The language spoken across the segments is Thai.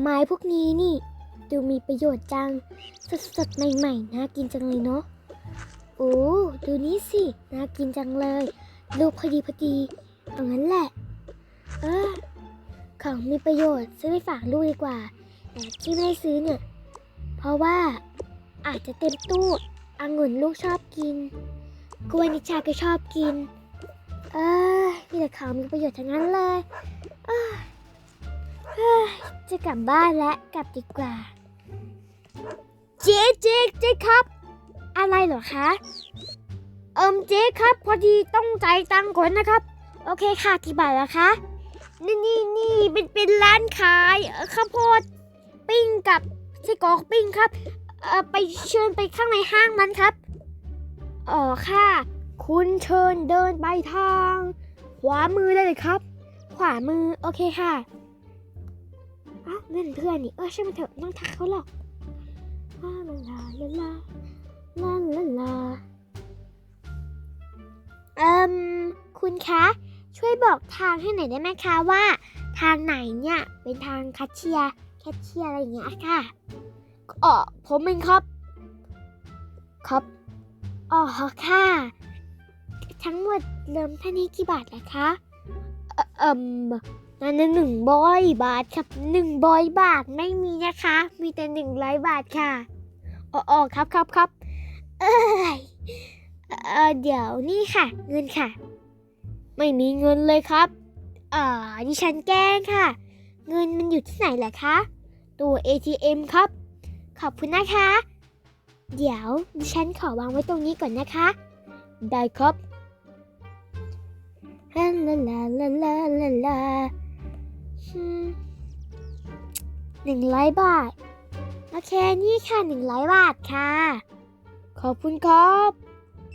ไม้พวกนี้นี่ ดูมีประโยชน์จัง สดๆ ใหม่ๆ น่ากินจังเลยเนาะ โอ้ ดูนี่สิ น่ากินจังเลย ลูกพอดีพอดีเอางั้นแหละ เออ ของมีประโยชน์ซื้อไปฝากลูกดีกว่า แต่ที่ไม่ซื้อเนี่ย เพราะว่าอาจจะเต็มตู้องุ่นลูกชอบกิน กล้วยนิชาก็ชอบกิน เออมีแต่ของมีประโยชน์ทั้งนั้นเลย จะกลับบ้านแล้วกลับดีกว่า เจ๊เจ๊เจ๊ครับ อะไรเหรอคะเอิมเจ๊ครับ พอดีต้องใจตังค์ก่อนนะครับ โอเคค่ะกี่บาทละคะนี่นี่นี่เป็นเป็นร้านขายข้าวโพดปิ้งกับไส้กรอกปิ้งครับเออไปเชิญไปข้างในห้างนั้นครับอ๋อค่ะ คุณเชิญเดินไปทาง ขวามือได้เลยครับ ขวามือโอเคค่ะ อ้เวนั่นเพื่อนนี่เออใช่มันเถอะต้องทักเขาหรอกลาลาลาลาลาลาลาเอิมคุณคะ ช่วยบอกทางให้หน่อยได้ไหมคะว่า ทางไหนเนี่ยเป็นทางคาเชียแคชเชียอะไรอย่างเงี้ยค่ะอ๋อผมเองครับ ครับอ๋อค่ะ ทั้งหมดเริ่มท่านี้กี่บาทนะคะ เอ่อ นั่นหนึ่งบอยบาทครับหนึ่งบอยบาทไม่มีนะคะ มีแต่หนึ่งร้อยบาทค่ะอ๋อครับครับครับเอ้ยเออเดี๋ยวนี่ค่ะ เงินค่ะ ไม่มีเงินเลยครับอ่าดิฉันแกล้งค่ะ เงินมันอยู่ที่ไหนล่ะคะตัว ATM ครับ ขอบคุณนะคะ เดี๋ยวดิฉันขอวางไว้ตรงนี้ก่อนนะคะ ได้ครับลาลาลาลาลาลา หนึ่งร้อยบาท โอเค นี่ค่ะหนึ่งร้อยบาทค่ะ ขอบคุณครับ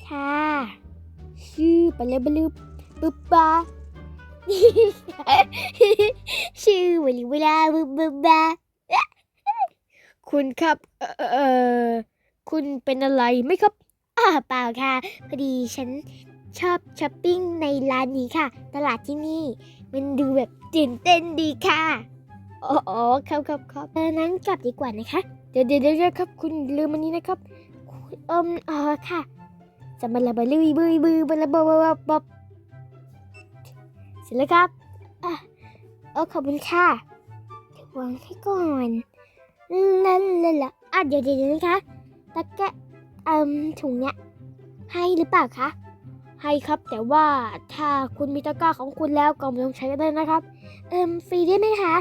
ค่ะชื่อไปเลยบลืบปึ๊บบาชื่อวลิเวลาบึบบึบบาคุณครับ เอ่อเอ่อคุณเป็นอะไรไหมครับอ่าเปล่าค่ะ พอดีฉันชอบช้อปปิ้งในร้านนี้ค่ะ ตลาดที่นี่ มันดูแบบตื่นเต้นดีค่ะอ๋ออครับครับครับเออนั้นกลับดีกว่านะคะ เดี๋ยวเดี๋ยวเดี๋ยวครับ คุณลืมอันนี้นะครับคุณเอิมอ๋อค่ะจะมาละบลุยบุยบุยบละบะบบบ เสร็จแล้วครับอะเออขอบคุณค่ะวางให้ก่อนลาลาลาอะเดี๋ยวเดี๋ยวเดี๋ยวนะคะตะแกะเอ่มถุงเนี้ยให้หรือเปล่าคะ ให้ครับ แต่ว่าถ้าคุณมีตะกร้าของคุณแล้วก็ไม่ต้องใช้ก็ได้นะครับ เอ่มฟรีได้ไหมคะ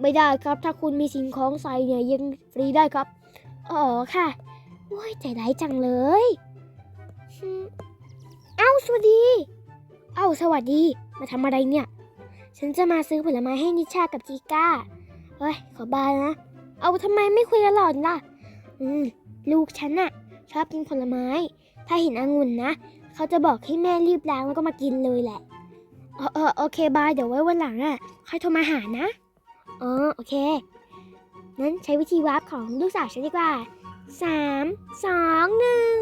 ไม่ได้ครับ ถ้าคุณมีสิ่งของใส่เนี่ยยังฟรีได้ครับ อ๋อค่ะโอ้ยใจร้ายจังเลย เอ้าสวัสดี เอ้าสวัสดี มาทำอะไรเนี่ย ฉันจะมาซื้อผลไม้ให้นิชากับจีก้า เฮ้ย ขอบายนะ เอาทำไมไม่คุยกันหล่อนล่ะ อืม ลูกฉันน่ะชอบกินผลไม้ ถ้าเห็นองุ่นนะ เขาจะบอกให้แม่รีบล้างแล้วก็มากินเลยแหละเออเออโอเคบายเดี๋ยวไว้วันหลังอะค่อยโทรมาหานะอ๋อโอเคนั้นใช้วิธีวาร์ปของลูกสาวฉันดีกว่าสามสองหนึ่ง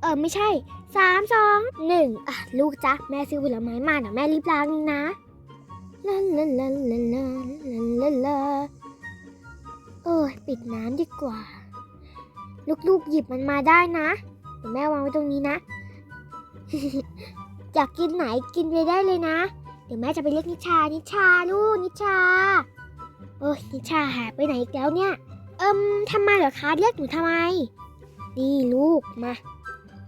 เออไม่ใช่สามสองหนึ่งอะลูกจ๊ะแม่ซื้อผลไม้มาเดี๋ยวแม่รีบล้างนะลันลันลันลันลันลาลาเออปิดน้ำดีกว่า ลูกๆหยิบมันมาได้นะเดี๋แม่วางไว้ตรงนี้นะ อยากกินไหนกินไปได้เลยนะ เดี๋ยวแม่จะไปเรียกนิชา นิชาลูกนิชาเอ้ยนิชาหายไปไหนอีกแล้วเนี่ย เอิมทำไมเหรอคะเรียกหนูทำไม นี่ลูกมา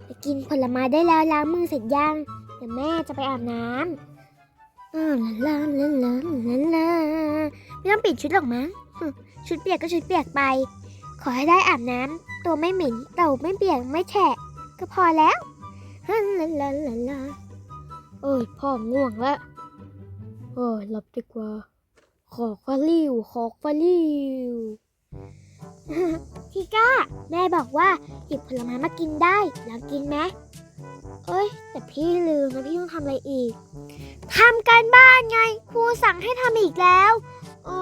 ไปกินผลไม้ได้แล้วล้างมือเสร็จยัง เดี๋ยวแม่จะไปอาบน้ำอ้าวลาลาลาลาลาไม่ต้องปิดชุดหรอกมั้งชุดเปียกก็ชุดเปียกไป ขอให้ได้อาบน้ำตัวไม่เหม็นเต่าไม่เปียกไม่แฉะก็พอแล้ว ลาลลาลาลาเอ้ยพ่อง่วงแล้วเออหลับดีกว่า ขอกฟาลิวขอกฟาลิวทีก้า แม่บอกว่าหยิบผลไม้มากินได้ลองกินไหมเอ้ย แต่พี่ลืมนะพี่ต้องทำอะไรอีกทำการบ้านไงครูสั่งให้ทำอีกแล้ว โอ้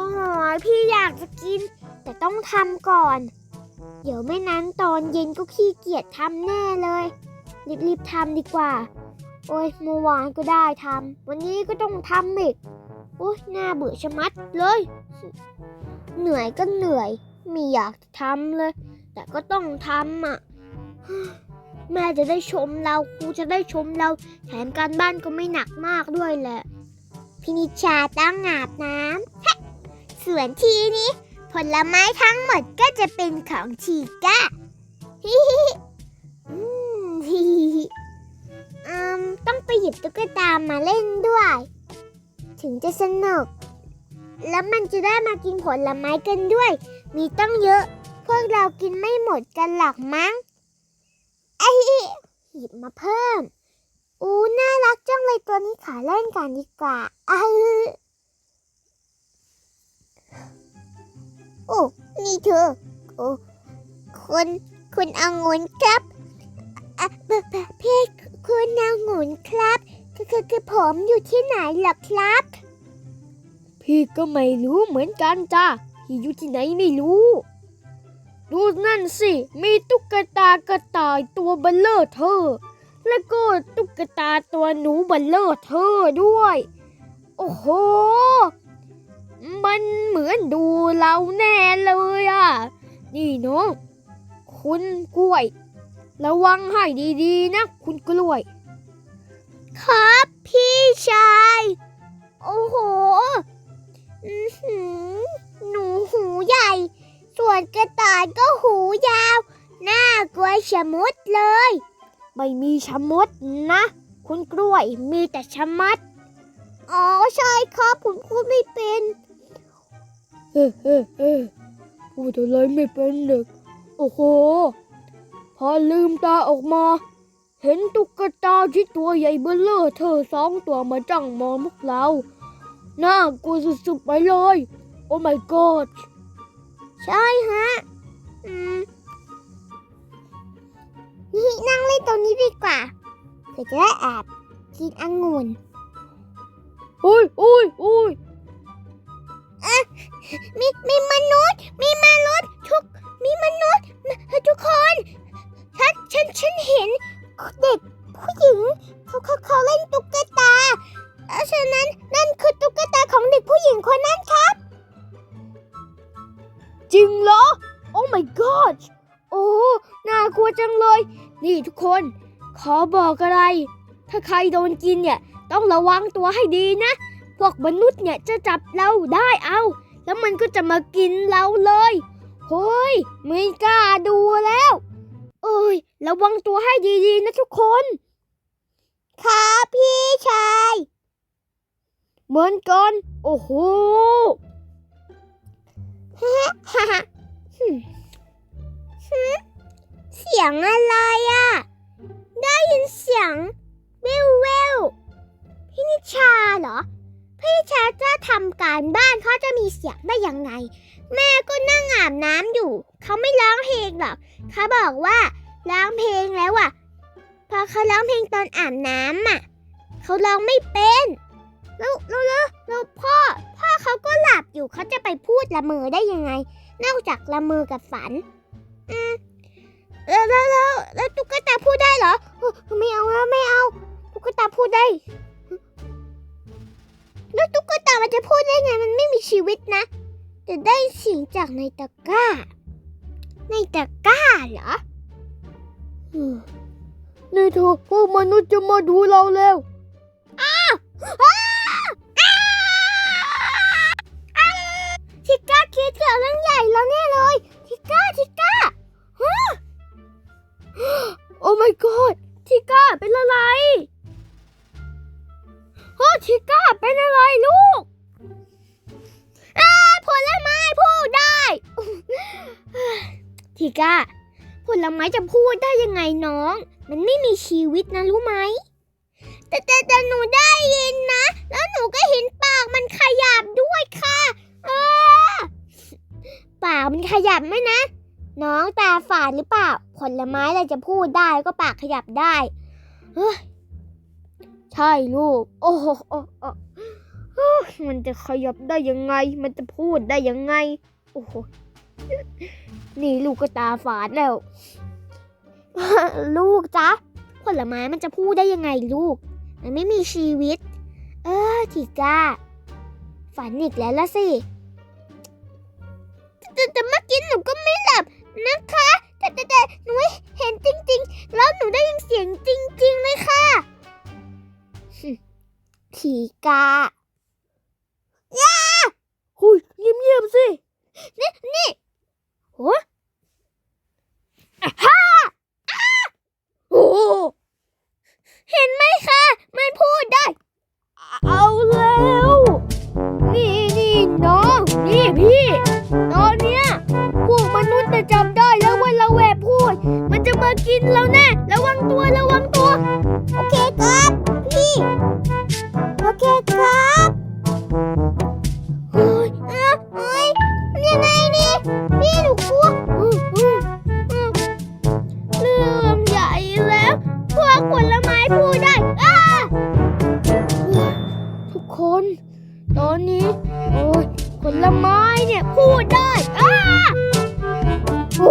ยพี่อยากจะกิน แต่ต้องทำก่อน เดี๋ยวไม่นั้นตอนเย็นก็ขี้เกียจทำแน่เลย รีบๆทำดีกว่า โอ้ยเมื่อวานก็ได้ทำวันนี้ก็ต้องทำอีกโอ้ยน่าเบื่อชะมัดเลย เหนื่อยก็เหนื่อยไม่อยากทำเลย แต่ก็ต้องทำอะแม่จะได้ชมเราครูจะได้ชมเราแถมการบ้านก็ไม่หนักมากด้วยแหละพินิชาต้องอาบน้ำส่วนทีนี้ ผลไม้ทั้งหมดก็จะเป็นของชีก้าฮิฮิ ไปหยิบตุ๊กตามาเล่นด้วย ถึงจะสนุก แล้วมันจะได้มากินผลไม้กันด้วย มีตั้งเยอะ พวกเรากินไม่หมดกันหรอกมั้งไอ้หยิบมาเพิ่ม อู้น่ารักจังเลยตัวนี้ขอเล่นกันดีกว่าอ้าโอ้นี่เธอโอ้คุณคุณองุ่นครับอะเบพี่ คุณองุ่นครับ คือคือคือผมอยู่ที่ไหนหรอครับ พี่ก็ไม่รู้เหมือนกันจ้าพี่อยู่ที่ไหนไม่รู้ ดูนั่นสิ มีตุ๊กตากระต่ายตัวเบลเลอร์เธอ แล้วก็ตุ๊กตาตัวหนูเบลเลอร์เธอด้วย โอ้โห มันเหมือนดูเราแน่เลยอะ นี่น้องคุณกล้วย ระวังให้ดีๆ นะ คุณกล้วย ครับพี่ชาย โอ้โหอื้อหือหนูหูใหญ่ ส่วนกระต่ายก็หูยาว น่ากลัวชะมุดเลย ไม่มีชะมุดนะ คุณกล้วยมีแต่ชะมัด อ๋อใช่ครับผมพูดไม่เป็นเฮ้เฮ้เฮ้พูดอะไรไม่เป็นเด็กโอ้โห พอลืมตาออกมา เห็นตุ๊กตาที่ตัวใหญ่เบ้อเลอเธอสองตัวมาจ้องมองพวกเรา น่ากลัวสุดๆไปเลย โอ้ my god ใช่ฮะ อืม นี่นั่งเล่นตรงนี้ดีกว่าเพื่อจะได้แอบกินองุ่นอุ้ยอุ้ยอุ้ยมีมีมนุษย์ มีมนุษย์ทุกมีมนุษย์ ใครโดนกินเนี่ยต้องระวังตัวให้ดีนะ พวกมนุษย์เนี่ยจะจับเราได้เอา แล้วมันก็จะมากินเราเลยเฮ้ยไม่กล้าดูแล้ว เอ้ยระวังตัวให้ดีๆนะทุกคนครับพี่ชาย เหมือนกัน โอ้โหฮ่าฮ่าฮ่าฮึ่มฮึเสียงอะไรอะ ได้ยินเสียง ววเววพี่นิชาเหรอ พี่นิชาจะทำการบ้านเขาจะมีเสียงได้ยังไง แม่ก็นั่งอาบน้ำอยู่ เขาไม่ร้องเพลงหรอกเขาบอกว่าร้องเพลงแล้วอะ พอเขาร้องเพลงตอนอาบน้ำอะเขาร้องไม่เป็นแล้วแล้วแล้วแล้วพ่อพ่อเขาก็หลับอยู่เขาจะไปพูดละเมอได้ยังไง นอกจากละเมอกับฝัน อืมแล้วแล้วแล้วตุ๊กตาพูดได้เหรอเออไม่เอาแล้วไม่เอา ตุ๊กตาพูดได้ แล้วตุ๊กตามันจะพูดได้ไงมันไม่มีชีวิตนะ จะได้เสิ่งจากในตะกร้า ในตะกร้าเหรออืมนี่เธอพวกมนุษย์จะมาดูเราแล้วอ้าวอ้าวอ้าวอ้าวทิก้าคิดเกี่ยวเรื่องใหญ่แล้วแน่เลย ทิก้าทิก้าฮะโอ้ my god ทิก้าเป็นอะไร โอ้ทิก้าเป็นอะไรลูกอ้าผลไม้พูดได้ทิก้า ผลไม้จะพูดได้ยังไงน้อง มันไม่มีชีวิตนะรู้ไหม แต่แต่แต่หนูได้ยินนะ แล้วหนูก็เห็นปากมันขยับด้วยค่ะเออปากมันขยับไหมนะ น้องตาฝาดหรือเปล่า ผลไม้อะไรจะพูดได้ก็ปากขยับได้เฮ้ย ใช่ลูก โอ้โหโอ้โอ้มันจะขยับได้ยังไง มันจะพูดได้ยังไง โอ้โห นี่ลูกก็ตาฝาดแล้ว ลูกจ๊ะ ผลไม้มันจะพูดได้ยังไงลูก มันไม่มีชีวิต เออทีก้า ฝันอีกแล้วละสิแต่แต่เมื่อกี้หนูก็ไม่หลับนะคะ แต่แต่แต่หนูเห็นจริง ๆ แล้วหนูได้ยินเสียงจริง ๆ เลยค่ะ ผีกาย่าหุยเงียบๆสิ นี่นี่โห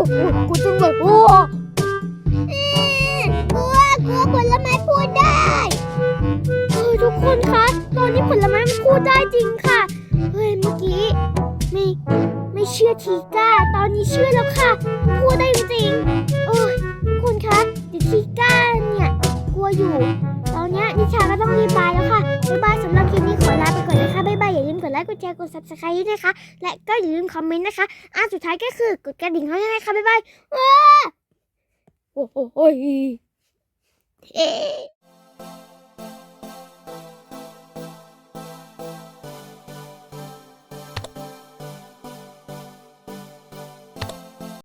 กูจังเลยโอ้กลัวกลัวผลไม้พูดได้เฮ้ยทุกคนคะตอนนี้ผลไม้มันพูดได้จริงค่ะ เฮ้ยเมื่อกี้ไม่ไม่เชื่อทีก้า ตอนนี้เชื่อแล้วค่ะ พูดได้จริงๆโอ้ยทุกคนคะเดี๋ยวทีก้าเนี่ยกลัวอยู่ ตอนเนี้ยนิชาก็ต้องรีบบายแล้วค่ะายอย่าลืมกดไลค์กดแชร์กด subscribe ด้วยนะคะ และก็อย่าลืมคอมเมนต์นะคะอะสุดท้ายก็คือกดกระดิ่งให้ด้วยนะคะบ๊ายบายว้าโอ้โหโอ้